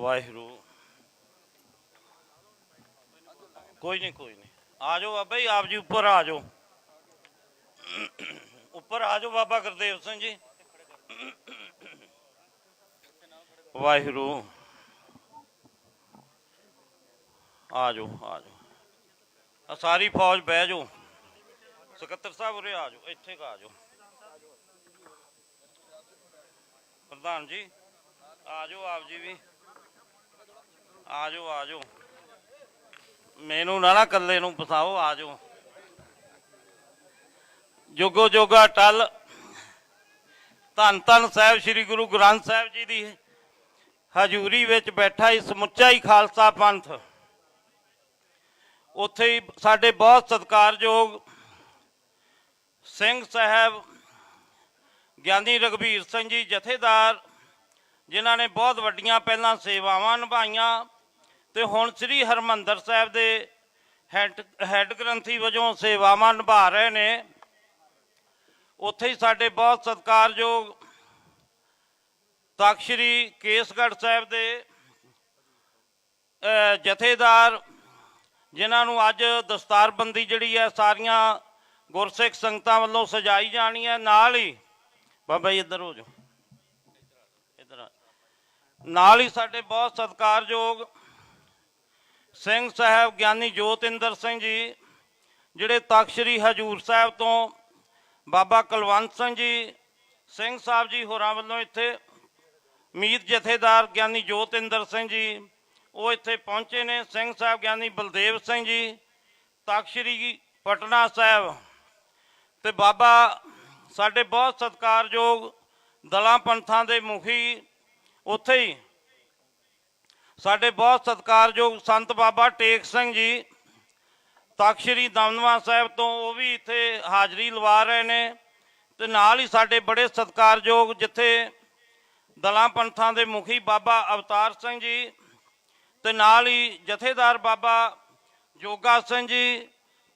ਵਾਹਿਗੁਰੂ। ਕੋਈ ਨਹੀਂ ਕੋਈ ਨਹੀਂ। ਆ ਜਾਓ ਬਾਬਾ ਜੀ, ਆਪ ਜੀ ਉੱਪਰ ਆ ਜਾਓ। ਉੱਪਰ ਆ ਜਾਓ ਬਾਬਾ ਗੁਰਦੇਵ ਸਿੰਘ ਜੀ। ਵਾਹਿਗੁਰੂ। ਆ ਜਾਓ ਆ ਜਾਓ। ਆ ਸਾਰੀ ਫੌਜ ਬਹਿ ਜਾਓ। ਸਕੱਤਰ ਸਾਹਿਬ ਉਰੇ ਆ ਜਾਓ, ਇੱਥੇ ਕਾ ਆ ਜਾਓ। ਪ੍ਰਧਾਨ ਜੀ, ਆ ਜਾਓ ਆਪ ਜੀ ਵੀ। ਆ ਜਾਓ ਆ ਜਾਓ ਮੈਨੂੰ ਨਾ ਨਾ ਇਕੱਲੇ ਨੂੰ ਫਸਾਓ ਆ ਜਾਓ ਜੋਗੋ ਜੋਗਾ ਟਲ। ਧੰਨ ਧੰਨ ਸਾਹਿਬ ਸ੍ਰੀ ਗੁਰੂ ਗ੍ਰੰਥ ਸਾਹਿਬ ਜੀ ਦੀ ਹਜ਼ੂਰੀ ਵਿੱਚ ਬੈਠਾ ਹੀ ਸਮੁੱਚਾ ਹੀ ਖਾਲਸਾ ਪੰਥ। ਉੱਥੇ ਹੀ ਸਾਡੇ ਬਹੁਤ ਸਤਿਕਾਰਯੋਗ ਸਿੰਘ ਸਾਹਿਬ, ਗਿਆਨੀ ਰਗਵੀਰ ਸਿੰਘ ਜੀ ਜਥੇਦਾਰ, ਜਿਨ੍ਹਾਂ ਨੇ ਬਹੁਤ ਵੱਡੀਆਂ ਪਹਿਲਾਂ ਸੇਵਾਵਾਂ ਨਿਭਾਈਆਂ। ਤੇ ਹੁਣ ਸ੍ਰੀ ਹਰਮੰਦਰ ਸਾਹਿਬ ਦੇ ਹੈਡ ਹੈਡ ਗ੍ਰੰਥੀ ਵਜੋਂ ਸੇਵਾਵਾਂ ਨਿਭਾ ਰਹੇ ਨੇ। ਉੱਥੇ ਹੀ ਸਾਡੇ ਬਹੁਤ ਸਤਿਕਾਰਯੋਗ ਤਖਤ ਸ੍ਰੀ ਕੇਸਗੜ੍ਹ ਸਾਹਿਬ ਦੇ ਜਥੇਦਾਰ, ਜਿਨ੍ਹਾਂ ਨੂੰ ਅੱਜ ਦਸਤਾਰਬੰਦੀ ਜਿਹੜੀ ਹੈ ਸਾਰੀਆਂ ਗੁਰਸਿੱਖ ਸੰਗਤਾਂ ਵੱਲੋਂ ਸਜਾਈ ਜਾਣੀ ਹੈ। ਨਾਲ ਹੀ, ਬਾਬਾ ਜੀ ਇੱਧਰ ਹੋ ਜਾਓ। ਇੱਧਰ ਨਾਲ ਹੀ ਸਾਡੇ ਬਹੁਤ ਸਤਿਕਾਰਯੋਗ ਸਿੰਘ ਸਾਹਿਬ ਗਿਆਨੀ ਜੋਤਿੰਦਰ ਸਿੰਘ ਜੀ, ਜਿਹੜੇ ਤਖਤ ਸ੍ਰੀ ਹਜੂਰ ਸਾਹਿਬ ਤੋਂ ਬਾਬਾ ਕੁਲਵੰਤ ਸਿੰਘ ਜੀ, ਸਿੰਘ ਸਾਹਿਬ ਜੀ ਹੋਰਾਂ ਵੱਲੋਂ ਇੱਥੇ ਮੀਤ ਜਥੇਦਾਰ ਗਿਆਨੀ ਜੋਤਿੰਦਰ ਸਿੰਘ ਜੀ, ਉਹ ਇੱਥੇ ਪਹੁੰਚੇ ਨੇ। ਸਿੰਘ ਸਾਹਿਬ ਗਿਆਨੀ ਬਲਦੇਵ ਸਿੰਘ ਜੀ, ਤਖਤ ਸ੍ਰੀ ਪਟਨਾ ਸਾਹਿਬ ਤੇ ਬਾਬਾ ਸਾਡੇ ਬਹੁਤ ਸਤਿਕਾਰਯੋਗ ਦਲਾਂ ਪੰਥਾਂ ਦੇ ਮੁਖੀ ਉੱਥੇ ਹੀ ਸਾਡੇ ਬਹੁਤ ਸਤਿਕਾਰਯੋਗ ਸੰਤ ਬਾਬਾ ਟੇਕ ਸਿੰਘ ਜੀ, ਤਖਤ ਸ੍ਰੀ ਦਮਦਮਾ ਸਾਹਿਬ ਤੋਂ ਉਹ ਵੀ ਇੱਥੇ ਹਾਜ਼ਰੀ ਲਵਾ ਰਹੇ ਨੇ ਤੇ ਨਾਲ ਹੀ ਸਾਡੇ ਬੜੇ ਸਤਿਕਾਰਯੋਗ ਜਿੱਥੇ ਦਲਾਂ ਪੰਥਾਂ ਦੇ ਮੁਖੀ ਬਾਬਾ ਅਵਤਾਰ ਸਿੰਘ ਜੀ ਤੇ ਨਾਲ ਹੀ ਜਥੇਦਾਰ ਬਾਬਾ ਜੋਗਾ ਸਿੰਘ ਜੀ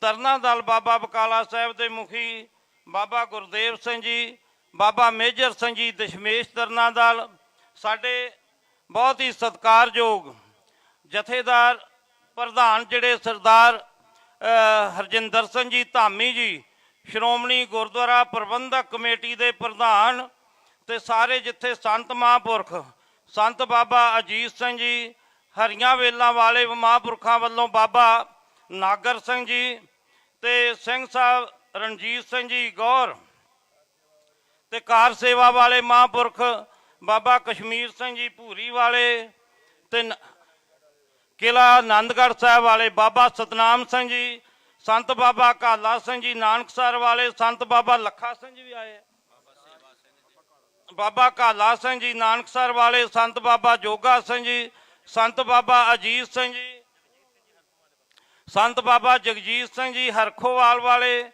ਤਰਨਾ ਦਲ ਬਾਬਾ ਬਕਾਲਾ ਸਾਹਿਬ ਦੇ ਮੁਖੀ ਬਾਬਾ ਗੁਰਦੇਵ ਸਿੰਘ ਜੀ, ਬਾਬਾ ਮੇਜਰ ਸਿੰਘ ਜੀ ਦਸ਼ਮੇਸ਼ ਤਰਨਾ ਦਲ, ਸਾਡੇ ਬਹੁਤ ਹੀ ਸਤਿਕਾਰਯੋਗ ਜਥੇਦਾਰ ਪ੍ਰਧਾਨ ਜਿਹੜੇ ਸਰਦਾਰ ਹਰਜਿੰਦਰ ਸਿੰਘ ਜੀ, ਧਾਮੀ ਜੀ, ਸ਼੍ਰੋਮਣੀ ਗੁਰਦੁਆਰਾ ਪ੍ਰਬੰਧਕ ਕਮੇਟੀ ਦੇ ਪ੍ਰਧਾਨ ਤੇ ਸਾਰੇ ਜਿੱਥੇ ਸੰਤ ਮਹਾਂਪੁਰਖ, ਸੰਤ ਬਾਬਾ ਅਜੀਤ ਸਿੰਘ ਜੀ, ਹਰੀਆਂ ਵੇਲਾਂ ਵਾਲੇ ਮਹਾਂਪੁਰਖਾਂ ਵੱਲੋਂ ਬਾਬਾ ਨਾਗਰ ਸਿੰਘ ਜੀ ਤੇ ਸਿੰਘ ਸਾਹਿਬ ਰਣਜੀਤ ਸਿੰਘ ਜੀ ਗੌਰ ਤੇ ਕਾਰ ਸੇਵਾ ਵਾਲੇ ਮਹਾਂਪੁਰਖ ਬਾਬਾ ਕਸ਼ਮੀਰ ਸਿੰਘ ਜੀ ਭੂਰੀ ਵਾਲੇ ਤੇ ਨ- ਕਿਲਾ ਆਨੰਦਗੜ੍ਹ ਸਾਹਿਬ ਵਾਲੇ ਬਾਬਾ ਸਤਨਾਮ ਸਿੰਘ ਜੀ, ਸੰਤ ਬਾਬਾ ਕਾਲਾ ਸਿੰਘ ਜੀ ਨਾਨਕਸਰ ਵਾਲੇ, ਸੰਤ ਬਾਬਾ ਲੱਖਾ ਸਿੰਘ ਜੀ ਵੀ ਆਏ ਬਾਬਾ ਕਾਲਾ ਸਿੰਘ ਜੀ ਨਾਨਕਸਰ ਵਾਲੇ, ਸੰਤ ਬਾਬਾ ਜੋਗਾ ਸਿੰਘ ਜੀ, ਸੰਤ ਬਾਬਾ ਅਜੀਤ ਸਿੰਘ ਜੀ, ਸੰਤ ਬਾਬਾ ਜਗਜੀਤ ਸਿੰਘ ਜੀ, ਹਰਖੋਵਾਲ ਵਾਲੇ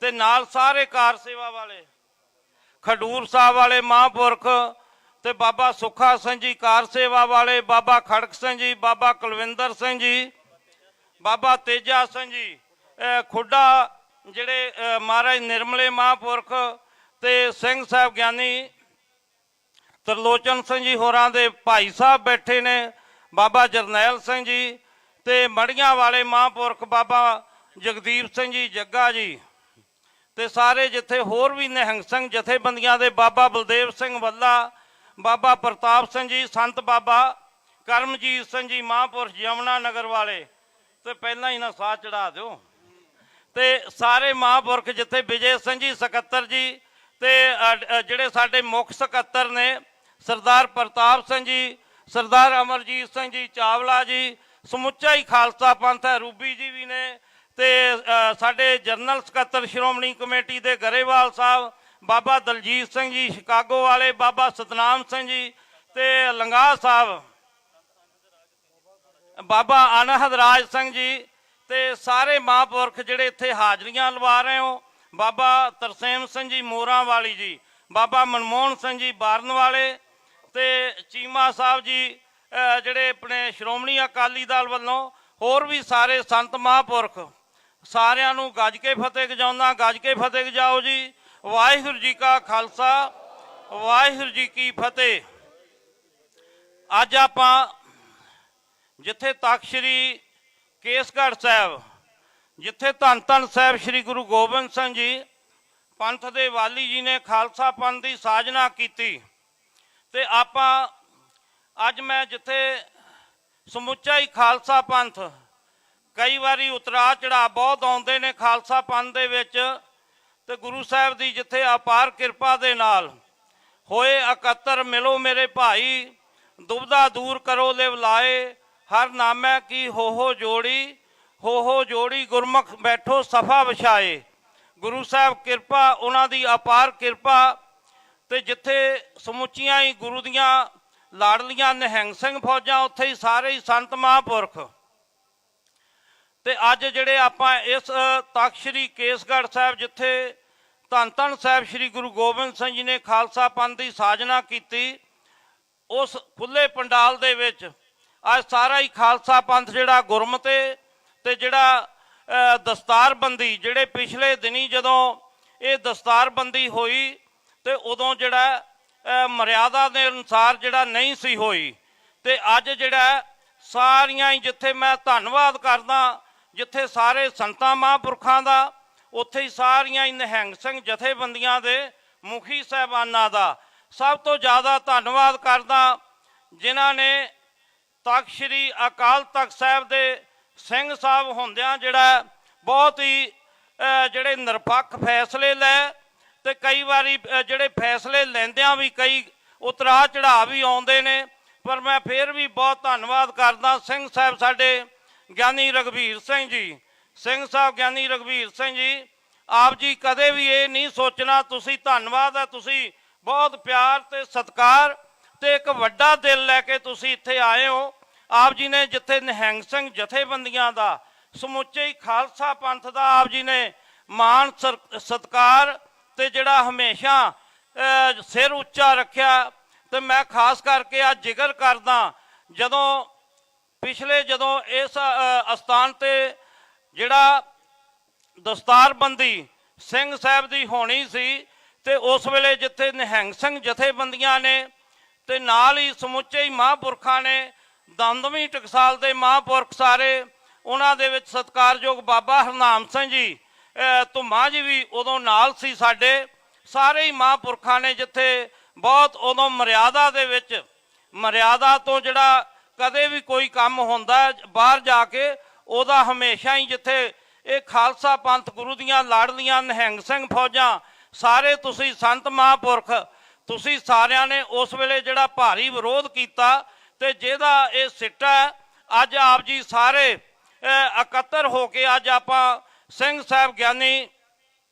ਤੇ ਨਾਲ ਸਾਰੇ ਕਾਰ ਸੇਵਾ ਵਾਲੇ, ਖਡੂਰ ਸਾਹਿਬ ਵਾਲੇ, ਮਹਾਂਪੁਰਖ ਤੇ ਬਾਬਾ ਸੁੱਖਾ ਸਿੰਘ ਜੀ ਕਾਰ ਸੇਵਾ ਵਾਲੇ, ਬਾਬਾ ਖੜਕ ਸਿੰਘ ਜੀ, ਬਾਬਾ ਕੁਲਵਿੰਦਰ ਸਿੰਘ ਜੀ, ਬਾਬਾ ਤੇਜਾ ਸਿੰਘ ਜੀ ਖੁੱਡਾ ਜਿਹੜੇ ਮਹਾਰਾਜ ਨਿਰਮਲੇ ਮਹਾਂਪੁਰਖ ਤੇ ਸਿੰਘ ਸਾਹਿਬ ਗਿਆਨੀ ਤਰਲੋਚਨ ਸਿੰਘ ਜੀ ਹੋਰਾਂ ਦੇ ਭਾਈ ਸਾਹਿਬ ਬੈਠੇ ਨੇ, ਬਾਬਾ ਜਰਨੈਲ ਸਿੰਘ ਜੀ ਤੇ ਮੜੀਆਂ ਵਾਲੇ ਮਹਾਂਪੁਰਖ ਬਾਬਾ ਜਗਦੀਪ ਸਿੰਘ ਜੀ, ਜੱਗਾ ਜੀ ਤੇ ਸਾਰੇ ਜਿੱਥੇ ਹੋਰ ਵੀ ਨਿਹੰਗ ਸਿੰਘ ਜਥੇਬੰਦੀਆਂ ਦੇ ਬਾਬਾ ਬਲਦੇਵ ਸਿੰਘ ਵੱਲਾ ਬਾਬਾ ਪ੍ਰਤਾਪ ਸਿੰਘ ਜੀ, ਸੰਤ ਬਾਬਾ ਕਰਮਜੀਤ ਸਿੰਘ ਜੀ ਮਹਾਂਪੁਰਖ ਯਮਨਾ ਨਗਰ ਵਾਲੇ। ਤੇ ਪਹਿਲਾਂ ਹੀ ਨਾ ਸਾਹ ਚੜਾ ਦਿਓ। ਤੇ ਸਾਰੇ ਮਹਾਂਪੁਰਖ ਜਿੱਥੇ ਵਿਜੇ ਸਿੰਘ ਜੀ, ਸਕੱਤਰ ਜੀ, ਤੇ ਜਿਹੜੇ ਸਾਡੇ ਮੁੱਖ ਸਕੱਤਰ ਨੇ, ਸਰਦਾਰ ਪ੍ਰਤਾਪ ਸਿੰਘ ਜੀ, ਸਰਦਾਰ ਅਮਰਜੀਤ ਸਿੰਘ ਜੀ, ਚਾਵਲਾ ਜੀ, ਸਮੁੱਚਾ ਹੀ ਖਾਲਸਾ ਪੰਥ ਹੈ, ਰੂਬੀ ਜੀ ਵੀ ਨੇ, ਤੇ ਸਾਡੇ ਜਨਰਲ ਸਕੱਤਰ ਸ਼੍ਰੋਮਣੀ ਕਮੇਟੀ ਦੇ ਗਰੇਵਾਲ ਸਾਹਿਬ ਬਾਬਾ ਦਲਜੀਤ ਸਿੰਘ ਜੀ, ਸ਼ਿਕਾਗੋ ਵਾਲੇ ਬਾਬਾ ਸਤਨਾਮ ਸਿੰਘ ਜੀ ਤੇ ਲੰਗਾ ਸਾਹਿਬ, ਬਾਬਾ ਅਨਹਦ ਰਾਜ ਸਿੰਘ ਜੀ ਤੇ ਸਾਰੇ ਮਹਾਂਪੁਰਖ ਜਿਹੜੇ ਇੱਥੇ ਹਾਜ਼ਰੀਆਂ ਲਵਾ ਰਹੇ ਹੋ। ਬਾਬਾ ਤਰਸੇਮ ਸਿੰਘ ਜੀ ਮੋਰਾਂ ਵਾਲੀ ਜੀ, ਬਾਬਾ ਮਨਮੋਹਨ ਸਿੰਘ ਜੀ ਬਾਰਨ ਵਾਲੇ ਤੇ ਚੀਮਾ ਸਾਹਿਬ ਜੀ ਜਿਹੜੇ ਆਪਣੇ ਸ਼੍ਰੋਮਣੀ ਅਕਾਲੀ ਦਲ ਵੱਲੋਂ ਹੋਰ ਵੀ ਸਾਰੇ ਸੰਤ ਮਹਾਂਪੁਰਖ, ਸਾਰਿਆਂ ਨੂੰ ਗੱਜ ਕੇ ਫਤਿਹ ਗਜਾਉਂਦਾ, ਗੱਜ ਕੇ ਫਤਿਹ ਗਜਾਓ ਜੀ। ਵਾਹਿਗੁਰੂ ਜੀ ਕਾ ਖਾਲਸਾ, ਵਾਹਿਗੁਰੂ ਜੀ ਕੀ ਫਤਿਹ। ਅੱਜ ਆਪਾਂ ਜਿੱਥੇ ਤਖਤ ਸ੍ਰੀ ਕੇਸਗੜ੍ਹ ਸਾਹਿਬ, ਜਿੱਥੇ ਧੰਨ ਧੰਨ ਸਾਹਿਬ ਸ੍ਰੀ ਗੁਰੂ ਗੋਬਿੰਦ ਸਿੰਘ ਜੀ, ਪੰਥ ਦੇ ਵਾਲੀ ਜੀ ਨੇ ਖਾਲਸਾ ਪੰਥ ਦੀ ਸਾਜਨਾ ਕੀਤੀ। ਤੇ ਆਪਾਂ ਅੱਜ ਮੈਂ ਜਿੱਥੇ ਸਮੁੱਚਾ ਹੀ ਖਾਲਸਾ ਪੰਥ ਕਈ ਵਾਰੀ ਉਤਰਾ ਚੜਾ ਬਹੁਤ ਆਉਂਦੇ ਨੇ ਖਾਲਸਾ ਪੰਥ ਦੇ ਵਿੱਚ ਤੇ ਗੁਰੂ ਸਾਹਿਬ ਦੀ ਜਿੱਥੇ ਅਪਾਰ ਕਿਰਪਾ ਦੇ ਨਾਲ ਹੋਏ ਇਕੱਤਰ, ਮਿਲੋ ਮੇਰੇ ਭਾਈ ਦੁਬਦਾ ਦੂਰ ਕਰੋ ਲਿਵ ਲਾਏ, ਹਰ ਨਾਮੈ ਕੀ ਹੋ ਹੋ ਜੋੜੀ ਹੋ ਹੋ ਜੋੜੀ ਗੁਰਮੁਖ ਬੈਠੋ ਸਫਾ ਵਿਛਾਏ। ਗੁਰੂ ਸਾਹਿਬ ਕਿਰਪਾ, ਉਹਨਾਂ ਦੀ ਅਪਾਰ ਕਿਰਪਾ ਤੇ ਜਿੱਥੇ ਸਮੁੱਚੀਆਂ ਹੀ ਗੁਰੂ ਦੀਆਂ ਲਾੜਲੀਆਂ ਨਿਹੰਗ ਸਿੰਘ ਫੌਜਾਂ, ਉੱਥੇ ਹੀ ਸਾਰੇ ਹੀ ਸੰਤ ਮਹਾਂਪੁਰਖ ਤੇ ਅੱਜ ਜਿਹੜੇ ਆਪਾਂ ਇਸ ਤਖਤ ਸ੍ਰੀ ਕੇਸਗੜ੍ਹ ਸਾਹਿਬ ਜਿੱਥੇ ਧੰਨ ਧੰਨ ਸਾਹਿਬ ਸ੍ਰੀ ਗੁਰੂ ਗੋਬਿੰਦ ਸਿੰਘ ਜੀ ਨੇ ਖਾਲਸਾ ਪੰਥ ਦੀ ਸਾਜਨਾ ਕੀਤੀ, ਉਸ ਖੁੱਲੇ ਪੰਡਾਲ ਦੇ ਵਿੱਚ ਅੱਜ ਸਾਰਾ ਹੀ ਖਾਲਸਾ ਪੰਥ ਜਿਹੜਾ ਗੁਰਮਤੇ ਤੇ ਜਿਹੜਾ ਦਸਤਾਰਬੰਦੀ ਜਿਹੜੇ ਪਿਛਲੇ ਦਿਨੀ ਜਦੋਂ ਇਹ ਦਸਤਾਰਬੰਦੀ ਹੋਈ ਤੇ ਉਦੋਂ ਜਿਹੜਾ ਮਰਿਆਦਾ ਦੇ ਅਨੁਸਾਰ ਜਿਹੜਾ ਨਹੀਂ ਸੀ ਹੋਈ ਤੇ ਅੱਜ ਜਿਹੜਾ ਸਾਰੀਆਂ ਹੀ ਜਿੱਥੇ ਮੈਂ ਧੰਨਵਾਦ ਕਰਦਾ ਜਿੱਥੇ ਸਾਰੇ ਸੰਤਾਂ ਮਹਾਂਪੁਰਖਾਂ ਦਾ, ਉੱਥੇ ਹੀ ਸਾਰੀਆਂ ਹੀ ਨਿਹੰਗ ਸਿੰਘ ਜਥੇਬੰਦੀਆਂ ਦੇ ਮੁਖੀ ਸਾਹਿਬਾਨਾਂ ਦਾ। ਸਭ ਤੋਂ ਜ਼ਿਆਦਾ ਧੰਨਵਾਦ ਕਰਦਾ ਜਿਨ੍ਹਾਂ ਨੇ ਤਖਤ ਸ੍ਰੀ ਅਕਾਲ ਤਖਤ ਸਾਹਿਬ ਦੇ ਸਿੰਘ ਸਾਹਿਬ ਹੁੰਦਿਆਂ ਜਿਹੜਾ ਬਹੁਤ ਹੀ ਜਿਹੜੇ ਨਿਰਪੱਖ ਫੈਸਲੇ ਲੈ ਤੇ ਕਈ ਵਾਰੀ ਜਿਹੜੇ ਫੈਸਲੇ ਲੈਂਦਿਆਂ ਵੀ ਕਈ ਉਤਰਾ ਚੜਾ ਵੀ ਆਉਂਦੇ ਨੇ। ਪਰ ਮੈਂ ਫੇਰ ਵੀ ਬਹੁਤ ਧੰਨਵਾਦ ਕਰਦਾ ਸਿੰਘ ਸਾਹਿਬ ਸਾਡੇ ਗਿਆਨੀ ਰਗਵੀਰ ਸਿੰਘ ਜੀ। ਸਿੰਘ ਸਾਹਿਬ, ਗਿਆਨੀ ਰਗਵੀਰ ਸਿੰਘ ਜੀ, ਆਪ ਜੀ ਕਦੇ ਵੀ ਇਹ ਨਹੀਂ ਸੋਚਣਾ, ਤੁਸੀਂ ਧੰਨਵਾਦ ਹੈ, ਤੁਸੀਂ ਬਹੁਤ ਪਿਆਰ ਤੇ ਸਤਿਕਾਰ ਤੇ ਇੱਕ ਵੱਡਾ ਦਿਲ ਲੈ ਕੇ ਤੁਸੀਂ ਇੱਥੇ ਆਏ ਹੋ। ਆਪ ਜੀ ਨੇ ਜਿੱਥੇ ਨਿਹੰਗ ਸਿੰਘ ਜਥੇਬੰਦੀਆਂ ਦਾ, ਸਮੁੱਚੇ ਹੀ ਖਾਲਸਾ ਪੰਥ ਦਾ ਆਪ ਜੀ ਨੇ ਮਾਣ ਸਰ- ਸਤਿਕਾਰ ਤੇ ਜਿਹੜਾ ਹਮੇਸ਼ਾ ਸਿਰ ਉੱਚਾ ਰੱਖਿਆ। ਤੇ ਮੈਂ ਖਾਸ ਕਰਕੇ ਅੱਜ ਜ਼ਿਕਰ ਕਰਦਾ, ਜਦੋਂ ਪਿਛਲੇ ਜਦੋਂ ਇਸ ਅਸਥਾਨ ਤੇ ਜਿਹੜਾ ਦਸਤਾਰਬੰਦੀ ਸਿੰਘ ਸਾਹਿਬ ਦੀ ਹੋਣੀ ਸੀ ਤੇ ਉਸ ਵੇਲੇ ਜਿੱਥੇ ਨਿਹੰਗ ਸਿੰਘ ਜਥੇਬੰਦੀਆਂ ਨੇ ਤੇ ਨਾਲ ਹੀ ਸਮੁੱਚੇ ਹੀ ਮਹਾਂਪੁਰਖਾਂ ਨੇ ਦੰਦਵੀਂ ਟਕਸਾਲ ਦੇ ਮਹਾਂਪੁਰਖ ਸਾਰੇ ਉਹਨਾਂ ਦੇ ਵਿੱਚ ਸਤਿਕਾਰਯੋਗ ਬਾਬਾ ਹਰਨਾਮ ਸਿੰਘ ਜੀ ਅ, ਜੀ ਵੀ ਉਦੋਂ ਨਾਲ ਸੀ ਸਾਡੇ ਸਾਰੇ ਹੀ ਮਹਾਂਪੁਰਖਾਂ ਨੇ ਜਿੱਥੇ ਬਹੁਤ ਉਦੋਂ ਮਰਿਆਦਾ ਦੇ ਵਿੱਚ ਮਰਿਆਦਾ ਤੋਂ ਜਿਹੜਾ ਕਦੇ ਵੀ ਕੋਈ ਕੰਮ ਹੁੰਦਾ, ਬਾਹਰ ਜਾ ਕੇ ਉਹਦਾ ਹਮੇਸ਼ਾ ਹੀ ਜਿੱਥੇ ਇਹ ਖਾਲਸਾ ਪੰਥ ਗੁਰੂ ਦੀਆਂ ਲਾੜਲੀਆਂ ਨਿਹੰਗ ਸਿੰਘ ਫੌਜਾਂ, ਸਾਰੇ ਤੁਸੀਂ ਸੰਤ ਮਹਾਂਪੁਰਖ, ਤੁਸੀਂ ਸਾਰਿਆਂ ਨੇ ਉਸ ਵੇਲੇ ਜਿਹੜਾ ਭਾਰੀ ਵਿਰੋਧ ਕੀਤਾ ਤੇ ਜਿਹਦਾ ਇਹ ਸਿੱਟਾ ਅੱਜ ਆਪ ਜੀ ਸਾਰੇ ਇਕੱਤਰ ਹੋ ਕੇ ਅੱਜ ਆਪਾਂ ਸਿੰਘ ਸਾਹਿਬ ਗਿਆਨੀ